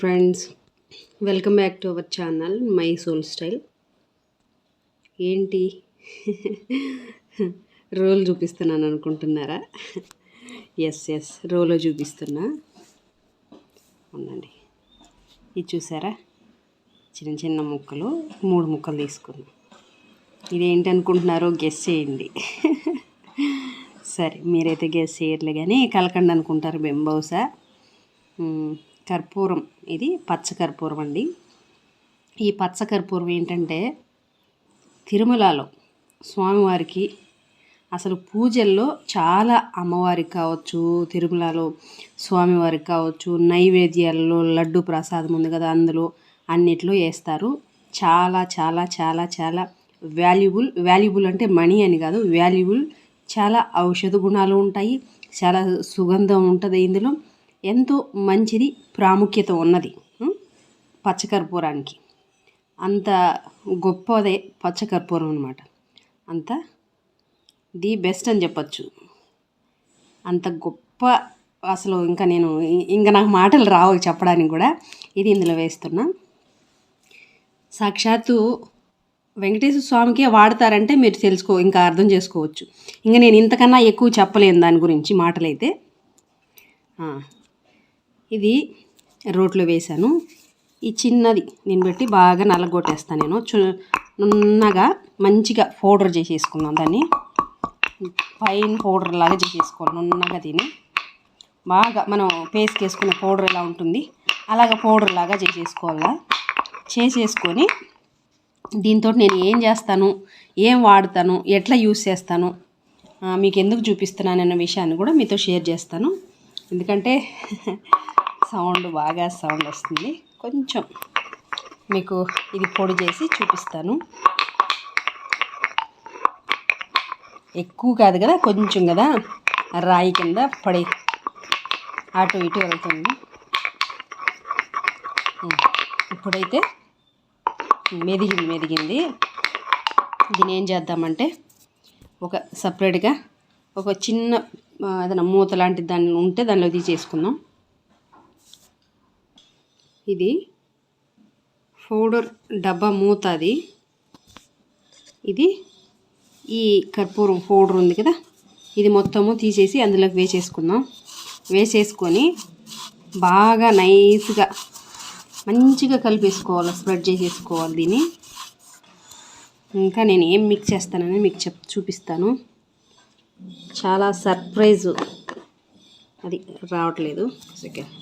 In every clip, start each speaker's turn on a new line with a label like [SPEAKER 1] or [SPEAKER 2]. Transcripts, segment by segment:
[SPEAKER 1] Friends welcome back to our channel my soul style ఏంటి? Role చూపిస్తున్నాను అనుకుంటున్నారా? Yes yes రోలో చూపిస్తున్నా. ఉండండి. ఇది చూసారా? చిన్న చిన్న ముక్కలు మూడు ముక్కలు తీసుకున్నాం. ఇదేంటి అనుకుంటున్నారో గెస్ చేయండి. సరే మీరైతే గెస్ చేయట్లే కానీ కలకండి అనుకుంటారు మేము. బహుశా కర్పూరం. ఇది పచ్చ కర్పూరం అండి. ఈ పచ్చ కర్పూరం ఏంటంటే తిరుమలలో స్వామివారికి అసలు పూజల్లో చాలా అమ్మవారికి కావచ్చు తిరుమలలో స్వామివారికి కావచ్చు నైవేద్యాలలో లడ్డు ప్రసాదం ఉంది కదా అందులో అన్నిట్లో వేస్తారు. చాలా చాలా చాలా చాలా వాల్యుబుల్ వాల్యుబుల్ అంటే మనీ అని కాదు వాల్యుబుల్ చాలా ఔషధ గుణాలు ఉంటాయి చాలా సుగంధం ఉంటుంది ఇందులో. ఎంతో మంచిది ప్రాముఖ్యత ఉన్నది పచ్చకర్పూరానికి. అంత గొప్పదే పచ్చకర్పూరం అనమాట అంత ది బెస్ట్ అని చెప్పచ్చు. అంత గొప్ప అసలు ఇంకా నేను ఇంకా నాకు మాటలు రావు చెప్పడానికి కూడా. ఇది ఇందులో వేస్తున్నా. సాక్షాత్తు వెంకటేశ్వర స్వామికే వాడతారంటే మీరు తెలుసుకో ఇంకా అర్థం చేసుకోవచ్చు. ఇంకా నేను ఇంతకన్నా ఎక్కువ చెప్పలేను దాని గురించి మాటలైతే. ఇది రోట్లో వేశాను. ఈ చిన్నది నేను పెట్టి బాగా నల్లగొట్టేస్తాను నేను. నున్నగా మంచిగా పౌడర్ చేసేసుకున్నాను దాన్ని. ఫైన్ పౌడర్ లాగా చేసేసుకోవాలి నున్నగా తిని బాగా మనం పేస్ట్కి వేసుకున్న పౌడర్ ఎలా ఉంటుంది అలాగ పౌడర్ లాగా చేసేసుకోవాలా. చేసేసుకొని దీంతో నేను ఏం చేస్తాను ఏం వాడతాను ఎట్లా యూస్ చేస్తాను మీకు ఎందుకు చూపిస్తున్నాను అన్న విషయాన్ని కూడా మీతో షేర్ చేస్తాను. ఎందుకంటే సౌండ్ బాగా సౌండ్ వస్తుంది. కొంచెం మీకు ఇది పొడి చేసి చూపిస్తాను. ఎక్కువ కాదు కదా కొంచెం కదా రాయి కింద పడి అటు ఇటు వెళ్తుంది. ఇప్పుడైతే మెదిగింది మెదిగింది. దీని ఏం చేద్దామంటే ఒక సపరేట్గా ఒక చిన్న ఏదైనా మూత లాంటి దాన్ని ఉంటే దానిలో తీసేసుకుందాం. ఇది పౌడర్ డబ్బా మూత అది ఇది ఈ కర్పూరం పౌడర్ ఉంది కదా? ఇది మొత్తము తీసేసి అందులోకి వేసేసుకుందాం. వేసేసుకొని బాగా నైస్గా మంచిగా కలిపేసుకోవాలి స్ప్రెడ్ చేసేసుకోవాలి దీన్ని. ఇంకా నేను ఏం మిక్స్ చేస్తానని మీకు చెప్ చూపిస్తాను. చాలా సర్ప్రైజు. అది రావట్లేదు. సెకండ్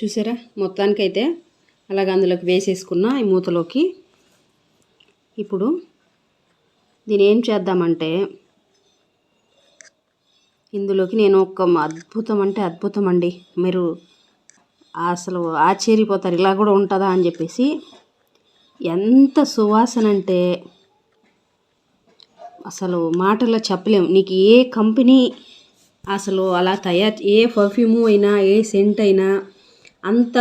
[SPEAKER 1] చూసారా? మొత్తానికైతే అలాగ అందులోకి వేసేసుకున్న ఈ మూతలోకి ఇప్పుడు దీని ఏం చేద్దామంటే ఇందులోకి నేను ఒక అద్భుతం అంటే అద్భుతం అండి. మీరు అసలు ఆశ్చర్యపోతారు. ఇలా కూడా ఉంటుందా అని చెప్పేసి ఎంత సువాసన అంటే అసలు మాటల్లో చెప్పలేం. నీకు ఏ కంపెనీ అసలు అలా తయారు ఏ పర్ఫ్యూము అయినా ఏ సెంట్ అయినా అంత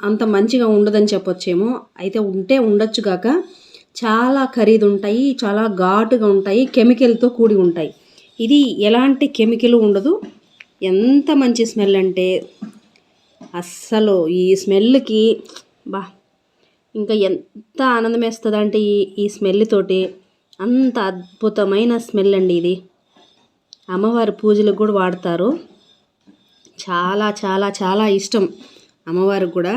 [SPEAKER 1] అంత మంచిగా ఉండదని చెప్పొచ్చేమో. అయితే ఉంటే ఉండొచ్చు కాక చాలా ఖరీదు ఉంటాయి చాలా ఘాటుగా ఉంటాయి కెమికల్తో కూడి ఉంటాయి. ఇది ఎలాంటి కెమికల్ ఉండదు. ఎంత మంచి స్మెల్ అంటే అస్సలు ఈ స్మెల్కి బా ఇంకా ఎంత ఆనందం వేస్తుంది అంటే ఈ ఈ స్మెల్ తోటి. అంత అద్భుతమైన స్మెల్ అండి ఇది. అమ్మవారి పూజలకు కూడా వాడతారు. చాలా చాలా చాలా ఇష్టం అమ్మవారికి కూడా.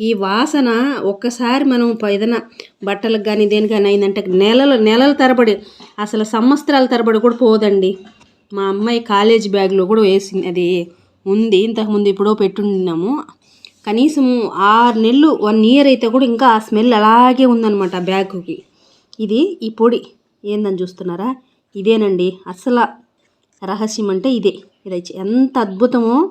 [SPEAKER 1] ఈ వాసన ఒక్కసారి మనం ఏదైనా బట్టలకు కానీ దేనికైనా అయిందంటే నెలలు నెలల తరబడి అసలు సంవత్సరాల తరబడి కూడా పోదండి. మా అమ్మాయి కాలేజ్ బ్యాగ్లో కూడా వేసింది అది ఉంది. ఇంతకుముందు ఎప్పుడో పెట్టున్నాము కనీసం ఆరు నెలలు వన్ ఇయర్ అయితే కూడా ఇంకా ఆ స్మెల్ అలాగే ఉందన్నమాట ఆ బ్యాగుకి. ఇది ఈ పొడి. ఏందని చూస్తున్నారా? ఇదేనండి. అసలు రహస్యం అంటే ఇదే. ఇది ఎంత అద్భుతమో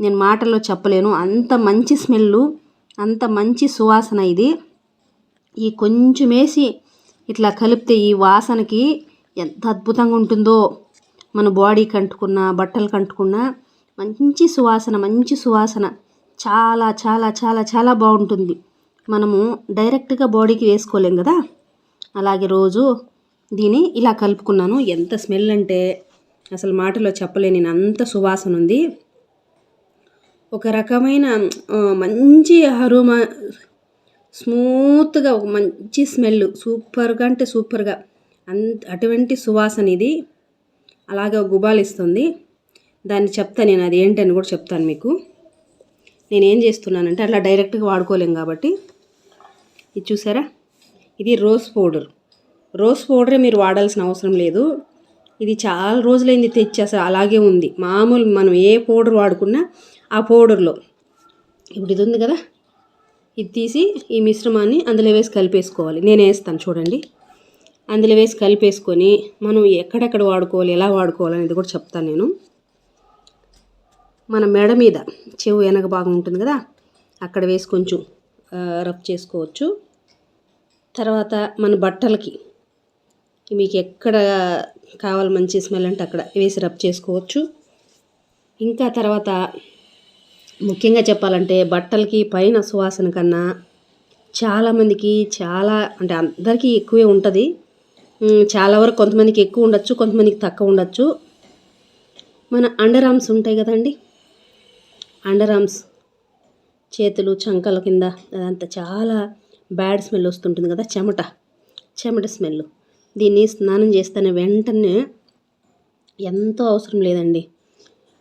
[SPEAKER 1] నేను మాటల్లో చెప్పలేను. అంత మంచి స్మెల్ అంత మంచి సువాసన ఇది. ఈ కొంచెం వేసి ఇట్లా కలిపితే ఈ వాసనకి ఎంత అద్భుతంగా ఉంటుందో. మన బాడీకి అంటుకున్న బట్టలకు అంటుకున్న మంచి సువాసన మంచి సువాసన. చాలా చాలా చాలా చాలా బాగుంటుంది. మనము డైరెక్ట్గా బాడీకి వేసుకోలేం కదా. అలాగే రోజు దీన్ని ఇలా కలుపుకున్నాను. ఎంత స్మెల్ అంటే అసలు మాటలో చెప్పలేని నేను అంత సువాసన ఉంది. ఒక రకమైన మంచి అరోమా స్మూత్గా ఒక మంచి స్మెల్ సూపర్గా అంటే సూపర్గా అంత అటువంటి సువాసన ఇది. అలాగే గుబాలు ఇస్తుంది. దాన్ని చెప్తా నేను అది ఏంటని కూడా చెప్తాను మీకు. నేను ఏం చేస్తున్నానంటే అట్లా డైరెక్ట్గా వాడుకోలేం కాబట్టి. ఇది చూసారా? ఇది రోజ్ పౌడర్. రోజ్ పౌడరే మీరు వాడాల్సిన అవసరం లేదు. ఇది చాలా రోజులైంది తెచ్చి అసలు అలాగే ఉంది. మామూలు మనం ఏ పౌడర్ వాడుకున్నా ఆ పౌడర్లో. ఇప్పుడు ఇది ఉంది కదా? ఇది తీసి ఈ మిశ్రమాన్ని అందులో వేసి కలిపేసుకోవాలి. నేను వేస్తాను చూడండి. అందులో వేసి కలిపేసుకొని మనం ఎక్కడెక్కడ వాడుకోవాలి ఎలా వాడుకోవాలి అనేది కూడా చెప్తాను నేను. మన మెడ మీద చెవు వెనక భాగం ఉంటుంది కదా? అక్కడ వేసి కొంచెం ఆ, రబ్ చేసుకోవచ్చు. తర్వాత మన బట్టలకి మీకు ఎక్కడ కావాలి మంచి స్మెల్ అంటే అక్కడ వేసి రబ్ చేసుకోవచ్చు. ఇంకా తర్వాత ముఖ్యంగా చెప్పాలంటే బట్టలకి పైన సువాసన కన్నా చాలామందికి చాలా అంటే అందరికీ ఎక్కువే ఉంటుంది. చాలా వరకు కొంతమందికి ఎక్కువ ఉండొచ్చు కొంతమందికి తక్కువ ఉండొచ్చు. మన అండర్ ఆర్మ్స్ ఉంటాయి కదండి. అండర్ ఆర్మ్స్ చేతులు చంకల కింద అదంతా చాలా బ్యాడ్ స్మెల్ వస్తుంటుంది కదా చెమట చెమట స్మెల్. దీన్ని స్నానం చేస్తేనే వెంటనే ఎంతో అవసరం లేదండి.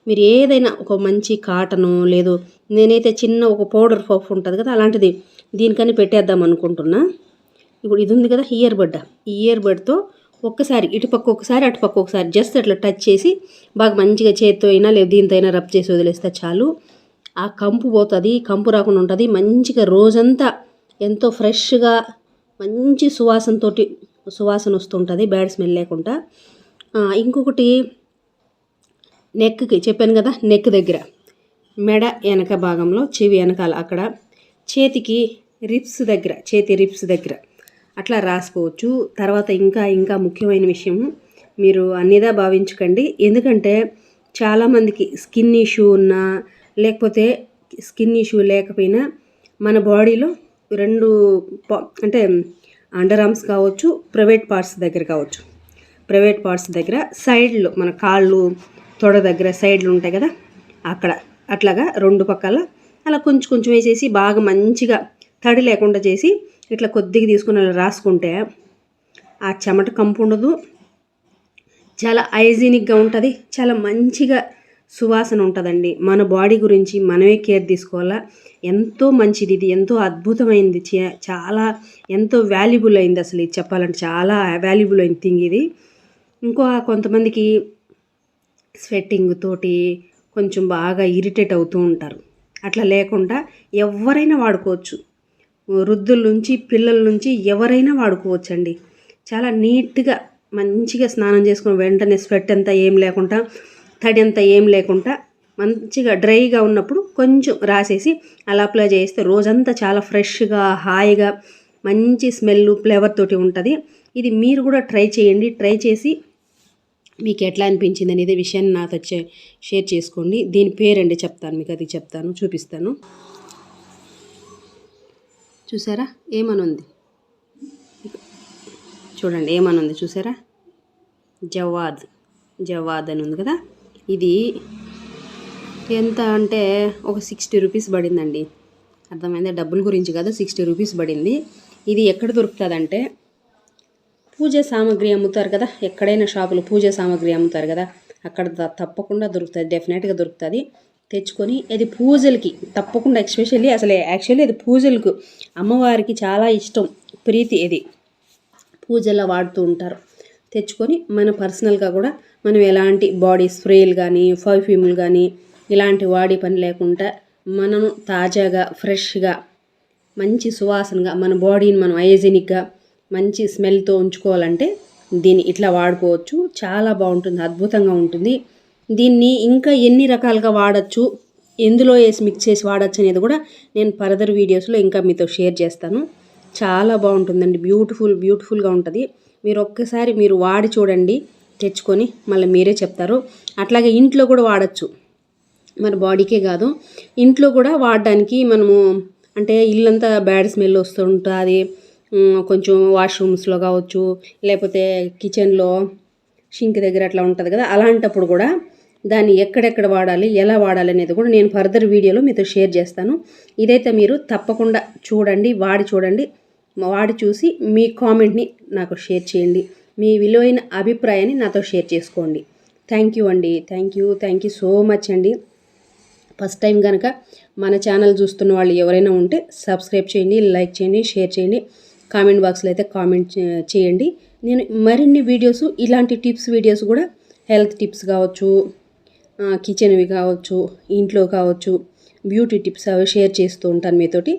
[SPEAKER 1] మీరు ఏదైనా ఒక మంచి కాటను లేదు నేనైతే చిన్న ఒక పౌడర్ పఫ్ ఉంటుంది కదా అలాంటిది దీనికని పెట్టేద్దాం అనుకుంటున్నా. ఇప్పుడు ఇది ఉంది కదా ఇయర్ బడ్. ఈ ఇయర్ బడ్తో ఒక్కసారి ఇటుపక్క ఒకసారి అటుపక్క ఒకసారి జస్ట్ అట్లా టచ్ చేసి బాగా మంచిగా చేత్తో అయినా లేదు దీంతో అయినా రబ్ చేసి వదిలేస్తే చాలు. ఆ కంపు పోతుంది కంపు రాకుండా ఉంటుంది మంచిగా రోజంతా ఎంతో ఫ్రెష్గా మంచి సువాసనతోటి సువాసన వస్తుంటుంది బ్యాడ్ స్మెల్ లేకుండా. ఇంకొకటి నెక్కి చెప్పాను కదా నెక్ దగ్గర. మెడ వెనక భాగంలో చెవి వెనకాల అక్కడ. చేతికి రిప్స్ దగ్గర చేతి రిప్స్ దగ్గర. అట్లా రాసుకోవచ్చు. తర్వాత ఇంకా ఇంకా ముఖ్యమైన విషయం మీరు అన్నిదా భావించకండి. ఎందుకంటే చాలామందికి స్కిన్ ఇష్యూ ఉన్నా లేకపోతే స్కిన్ ఇష్యూ లేకపోయినా మన బాడీలో రెండు అంటే అండర్ ఆర్మ్స్ కావచ్చు ప్రైవేట్ పార్ట్స్ దగ్గర కావచ్చు. ప్రైవేట్ పార్ట్స్ దగ్గర సైడ్లు మన కాళ్ళు తొడ దగ్గర సైడ్లు ఉంటాయి కదా అక్కడ. అట్లాగా రెండు పక్కల అలా కొంచెం కొంచెం వేసేసి బాగా మంచిగా తడి లేకుండా చేసి ఇట్లా కొద్దిగా తీసుకుని అలా రాసుకుంటే ఆ చెమట కంపు ఉండదు. చాలా హైజీనిక్గా ఉంటుంది. చాలా మంచిగా సువాసన ఉంటుందండి. మన బాడీ గురించి మనమే కేర్ తీసుకోవాలా? ఎంతో మంచిది ఇది. ఎంతో అద్భుతమైంది. చే- చాలా ఎంతో వాల్యుబుల్ అయింది అసలు ఇది చెప్పాలంటే. చాలా వాల్యుబుల్ అయిన థింగ్ ఇది. ఇంకో కొంతమందికి స్వెట్టింగ్ తోటి కొంచెం బాగా ఇరిటేట్ అవుతూ ఉంటారు. అట్లా లేకుండా ఎవరైనా వాడుకోవచ్చు. వృద్ధుల నుంచి పిల్లల నుంచి ఎవరైనా వాడుకోవచ్చు అండి చాలా నీట్గా మంచిగా స్నానం చేసుకుని వెంటనే స్వెట్ అంతా ఏం లేకుండా తడి అంతా ఏం లేకుండా మంచిగా డ్రైగా ఉన్నప్పుడు కొంచెం రాసేసి అలా అప్లై చేస్తే రోజంతా చాలా ఫ్రెష్గా హాయిగా మంచి స్మెల్ ఫ్లేవర్ తోటి ఉంటుంది. ఇది మీరు కూడా ట్రై చేయండి. ట్రై చేసి మీకు ఎట్లా అనిపించింది అనేది విషయాన్ని నాతో షేర్ చేసుకోండి. దీని పేరండి చెప్తాను మీకు అది చెప్తాను చూపిస్తాను. చూసారా? ఏమనుంది? చూడండి ఏమనుంది? చూసారా? జవాద్. జవాద్ అని ఉంది కదా? ఇది ఎంత అంటే ఒక సిక్స్టీ రూపీస్ పడిందండి. అర్థమైందా? డబ్బుల గురించి కాదు సిక్స్టీ రూపీస్ పడింది. ఇది ఎక్కడ దొరుకుతుందంటే పూజ సామాగ్రి అమ్ముతారు కదా ఎక్కడైనా షాపులో పూజ సామాగ్రి అమ్ముతారు కదా అక్కడ త- తప్పకుండా దొరుకుతుంది డెఫినెట్గా దొరుకుతుంది. తెచ్చుకొని ఇది పూజలకి తప్పకుండా ఎస్పెషల్లీ అసలు యాక్చువల్లీ అది పూజలకు అమ్మవారికి చాలా ఇష్టం ప్రీతి ఇది. పూజల్లో వాడుతూ ఉంటారు. తెచ్చుకొని మన పర్సనల్గా కూడా మనం ఎలాంటి బాడీ స్ప్రేలు కానీ పర్ఫ్యూమ్లు కానీ ఇలాంటి వాడి పని లేకుండా మనం తాజాగా ఫ్రెష్గా మంచి సువాసనగా మన బాడీని మనం హైజీనిక్గా మంచి స్మెల్తో ఉంచుకోవాలంటే దీన్ని ఇట్లా వాడుకోవచ్చు. చాలా బాగుంటుంది అద్భుతంగా ఉంటుంది. దీన్ని ఇంకా ఎన్ని రకాలుగా వాడచ్చు ఎందులో వేసి మిక్స్ చేసి వాడచ్చు అనేది కూడా నేను ఫర్దర్ వీడియోస్లో ఇంకా మీతో షేర్ చేస్తాను. చాలా బాగుంటుందండి. బ్యూటిఫుల్ బ్యూటిఫుల్గా ఉంటుంది. మీరు ఒక్కసారి మీరు వాడి చూడండి. తెచ్చుకొని మళ్ళీ మీరే చెప్తారు. అట్లాగే ఇంట్లో కూడా వాడచ్చు. మన బాడీకే కాదు. ఇంట్లో కూడా వాడడానికి మనము అంటే ఇల్లంతా బ్యాడ్ స్మెల్ వస్తుంటుంది. ఉంటుంది కొంచెం వాష్రూమ్స్లో కావచ్చు లేకపోతే కిచెన్లో షింక్ దగ్గర అట్లా ఉంటుంది కదా అలాంటప్పుడు కూడా దాన్ని ఎక్కడెక్కడ వాడాలి ఎలా వాడాలి అనేది కూడా నేను ఫర్దర్ వీడియోలో మీతో షేర్ చేస్తాను. ఇదైతే మీరు తప్పకుండా చూడండి వాడి చూడండి వాడి చూసి మీ కామెంట్ని నాకు షేర్ చేయండి. మీ విలువైన అభిప్రాయాన్ని నాతో షేర్ చేసుకోండి. థ్యాంక్ యూ అండి. Thank you thank you so much అండి. ఫస్ట్ టైం కనుక మన ఛానల్ చూస్తున్న వాళ్ళు ఎవరైనా ఉంటే సబ్స్క్రైబ్ చేయండి లైక్ చేయండి షేర్ చేయండి. కామెంట్ బాక్స్లో అయితే కామెంట్ చేయండి. నేను మరిన్ని వీడియోస్ ఇలాంటి టిప్స్ వీడియోస్ కూడా హెల్త్ టిప్స్ కావచ్చు కిచెన్వి కావచ్చు ఇంట్లో కావచ్చు బ్యూటీ టిప్స్ అవి షేర్ చేస్తూ ఉంటాను మీతోటి.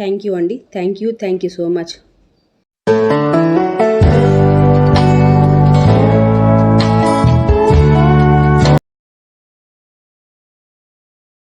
[SPEAKER 1] థ్యాంక్ యూ అండి. Thank you thank you so much